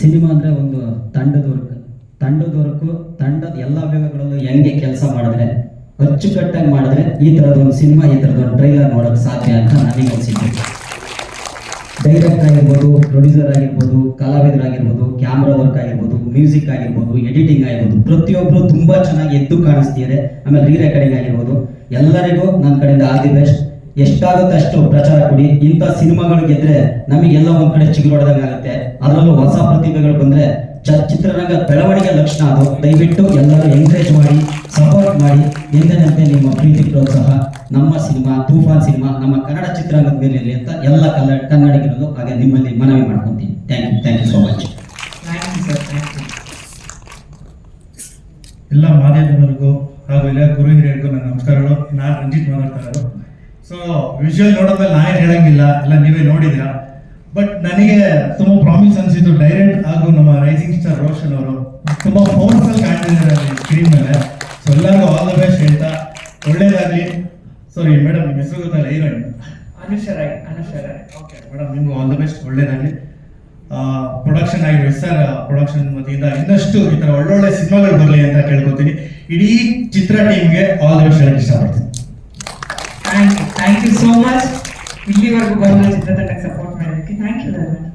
Cinema ಅಂದರೆ ಒಂದು ತಂಡದ ವರ್ಕ್ ತಂಡದ ಎಲ್ಲ ವಿಭಾಗಗಳಲ್ಲೂ ಹೆಂಗೆ ಕೆಲಸ ಮಾಡಿದ್ರೆ, ಅಚ್ಚುಕಟ್ಟಾಗಿ ಮಾಡಿದ್ರೆ ಈ ಥರದ ಒಂದು ಸಿನಿಮಾ, ಈ ಥರದ ಒಂದು ಟ್ರೈಲರ್ ನೋಡೋಕ್ಕೆ ಸಾಧ್ಯ ಅಂತ ನನಗೆ ಅನಿಸಿದ್ದು ಡೈರೆಕ್ಟ್ ಆಗಿರ್ಬೋದು ಪ್ರೊಡ್ಯೂಸರ್ ಆಗಿರ್ಬೋದು ಕಲಾವಿದರಾಗಿರ್ಬೋದು ಕ್ಯಾಮ್ರಾ ವರ್ಕ್ ಆಗಿರ್ಬೋದು ಮ್ಯೂಸಿಕ್ ಆಗಿರ್ಬೋದು ಎಡಿಟಿಂಗ್ ಆಗಿರ್ಬೋದು ಪ್ರತಿಯೊಬ್ಬರು ತುಂಬಾ ಚೆನ್ನಾಗಿ ಎದ್ದು ಕಾಣಿಸ್ತಿದ್ದಾರೆ ಆಮೇಲೆ ರೀ ರೆಕಾರ್ಡಿಂಗ್ ಆಗಿರ್ಬೋದು. ಎಲ್ಲರಿಗೂ ನನ್ನ ಕಡೆಯಿಂದ ಆಲ್ ದಿ ಬೆಸ್ಟ್ ಎಷ್ಟಾಗುತ್ತೆ ಅಷ್ಟು ಪ್ರಚಾರ ಕೊಡಿ ಇಂಥ ಸಿನಿಮಾಗಳು ಗೆದ್ರೆ ನಮಗೆಲ್ಲ ಒಂದ್ ಕಡೆ ಚಿಗುರೊಡ್ದಂಗೆ ಆಗುತ್ತೆ. ಅದರಲ್ಲೂ ಹೊಸ ಪ್ರತಿಭೆಗಳು ಬಂದ್ರೆ ಚ- ಚಿತ್ರರಂಗ ಬೆಳವಣಿಗೆ ಲಕ್ಷಣ ಅದು. ದಯವಿಟ್ಟು ಎಲ್ಲರೂ ಎಂಕರೇಜ್ ಮಾಡಿ ಸಪೋರ್ಟ್ ಮಾಡಿ. ಎಂದಿನಂತೆ ನಿಮ್ಮ ಪ್ರೀತಿ ಪ್ರೋತ್ಸಾಹ ನಮ್ಮ ಸಿನಿಮಾ ತೂಫಾನ್ ಸಿನಿಮಾ ನಮ್ಮ ಕನ್ನಡ ಚಿತ್ರರಂಗದ ಮೇಲೆ ಇರಲಿ ಅಂತ ಎಲ್ಲ ಕನ್ನಡ ಕನ್ನಡಿಗರಲ್ಲೂ ಹಾಗೆ ನಿಮ್ಮಲ್ಲಿ ಮನವಿ ಮಾಡ್ಕೊತೀನಿ. Thank you thank you so much thank you sir ಎಲ್ಲ ಮಾಧ್ಯಮದವರಿಗೂ ಹಾಗೂ ಎಲ್ಲ ಗುರು ಹಿರಿಯರಿಗೂ ನನ್ನ ನಮಸ್ಕಾರಗಳು. ನಾನು ರಂಜಿತ್ ಮಾತಾಡ್ತಾ ಇರೋದು ಸೊ ವಿಜುವಲ್ ನೋಡೋದ್ಮೇಲೆ ನಾನು ಏನು ಹೇಳಂಗಿಲ್ಲ ಎಲ್ಲ ನೀವೇ ನೋಡಿದ್ರ ಬಟ್ ನನಗೆ ತುಂಬ ಪ್ರಾಮಿಸ್ ಅನಿಸಿದ್ದು ಡೈರೆಕ್ಟ್ ಹಾಗೂ ನಮ್ಮ ರೈಸಿಂಗ್ ಸ್ಟಾರ್ ರೋಷನ್ ಅವರು. ತುಂಬ ಪವರ್ಫುಲ್ ಕಾಣ್ತಿದ್ದಾರೆ ಸ್ಕ್ರೀನ್ ಮೇಲೆ. ಸೊ ಎಲ್ಲರಿಗೂ ಆಲ್ ದ ಬೆಸ್ಟ್ ಹೇಳ್ತಾ ಒಳ್ಳೇದಾಗಲಿ. ಸಾರಿ ಮೇಡಮ್ ನಿಮ್ಮ ಹೆಸರು ಗೊತ್ತಲ್ಲ heroine. Anusha Rai Anusha Rai okay madam ನಿಮ್ಗೆ ಆಲ್ ದ ಬೆಸ್ಟ್ ಒಳ್ಳೇದಾಗಲಿ. ಪ್ರೊಡಕ್ಷನ್ ಆಗಿ ಸರ್ ಪ್ರೊಡಕ್ಷನ್ ವತಿಯಿಂದ ಇನ್ನಷ್ಟು ಈ ಥರ ಒಳ್ಳೊಳ್ಳೆ ಸಿನಿಮಾಗಳು ಬರಲಿ ಅಂತ ಕೇಳ್ಕೊತೀನಿ. ಇಡೀ ಚಿತ್ರ ಟೀಮ್ಗೆ ಆಲ್ ದ ಬೆಸ್ಟ್ ಹೇಳಕ್ಕೆ ಇಷ್ಟಪಡ್ತೀನಿ. मच दिल्ली वर्ग गवर्नर चित्रतटक सपोर्ट मिळाले की थँक्यू वेरी मच